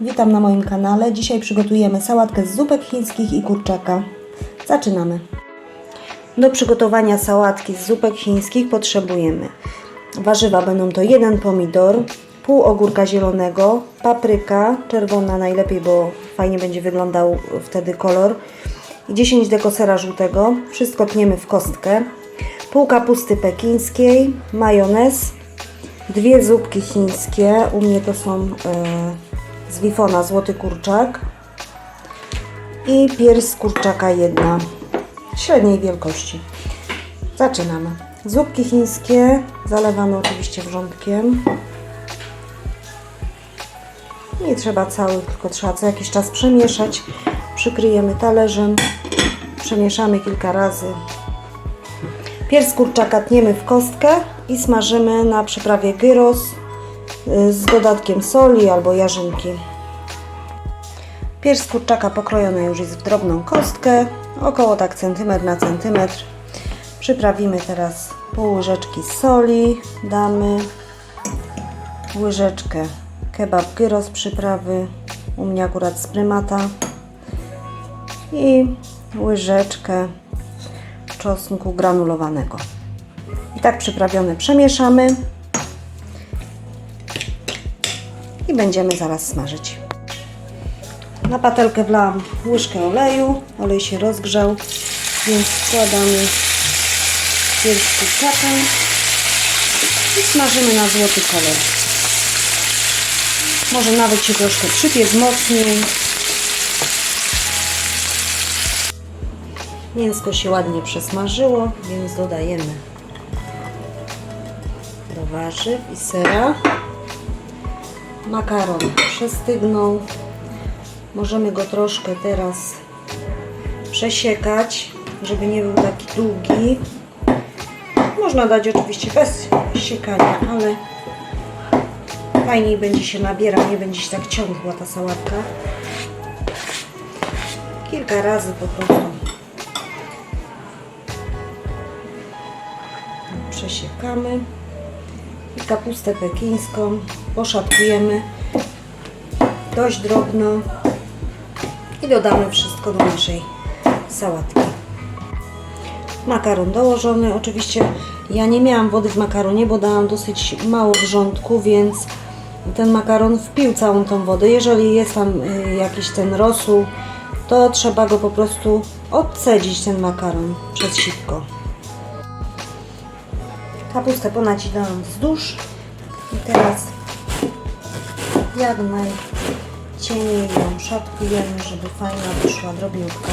Witam na moim kanale. Dzisiaj przygotujemy sałatkę z zupek chińskich i kurczaka. Zaczynamy. Do przygotowania sałatki z zupek chińskich potrzebujemy warzywa będą to jeden pomidor, pół ogórka zielonego, papryka czerwona najlepiej, bo fajnie będzie wyglądał wtedy kolor i 10 deko sera żółtego. Wszystko tniemy w kostkę. Pół kapusty pekińskiej, majonez, dwie zupki chińskie. U mnie to są e, z Wifona złoty kurczak i pierś kurczaka jedna średniej wielkości. Zaczynamy. Zupki chińskie zalewamy oczywiście wrzątkiem. Nie trzeba całych, tylko trzeba co jakiś czas przemieszać. Przykryjemy talerzem, przemieszamy kilka razy. Pierś kurczaka tniemy w kostkę i smażymy na przyprawie gyros z dodatkiem soli albo jarzynki. Pierś z kurczaka pokrojony już jest w drobną kostkę, około tak centymetr na centymetr. Przyprawimy teraz pół łyżeczki soli, damy łyżeczkę kebab gyros przyprawy, u mnie akurat z prymata i łyżeczkę czosnku granulowanego. I tak przyprawione przemieszamy i będziemy zaraz smażyć. Na patelkę wlałam łyżkę oleju, olej się rozgrzał, więc wkładamy pierś kurczaka i smażymy na złoty kolor. Może nawet się troszkę przypiec mocniej. Mięsko się ładnie przesmażyło, więc dodajemy do warzyw i sera. Makaron przestygnął. Możemy go troszkę teraz przesiekać, żeby nie był taki długi. Można dać oczywiście bez siekania, ale fajniej będzie się nabierał, nie będzie się tak ciągła ta sałatka. Kilka razy po prostu przesiekamy i kapustę pekińską poszatkujemy dość drobno i dodamy wszystko do naszej sałatki. Makaron dołożony. Oczywiście ja nie miałam wody w makaronie, bo dałam dosyć mało wrzątku, więc ten makaron wpił całą tą wodę. Jeżeli jest tam y, jakiś ten rosół, to trzeba go po prostu odcedzić ten makaron przez sitko. Kapustę ponacinałam wzdłuż i teraz jak najcieniej ją szatkujemy, żeby fajna wyszła drobniutka.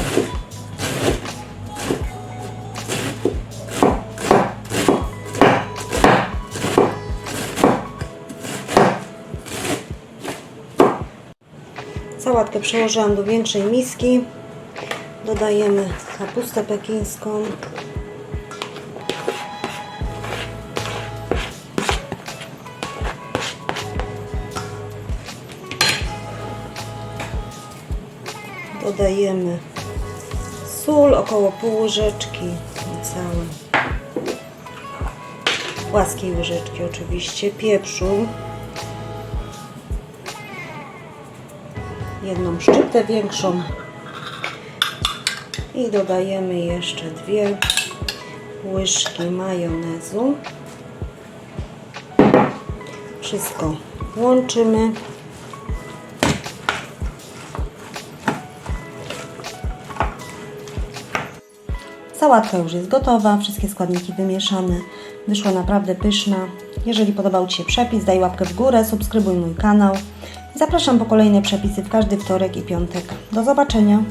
Sałatkę przełożyłam do większej miski. Dodajemy kapustę pekińską. Dodajemy sól, około pół łyżeczki, niecałe. Płaskiej łyżeczki oczywiście, pieprzu. jedną szczyptę większą i dodajemy jeszcze dwie łyżki majonezu. Wszystko łączymy. Sałatka już jest gotowa, wszystkie składniki wymieszane. Wyszła naprawdę pyszna. Jeżeli podobał Ci się przepis, daj łapkę w górę, subskrybuj mój kanał. Zapraszam po kolejne przepisy w każdy wtorek i piątek. Do zobaczenia!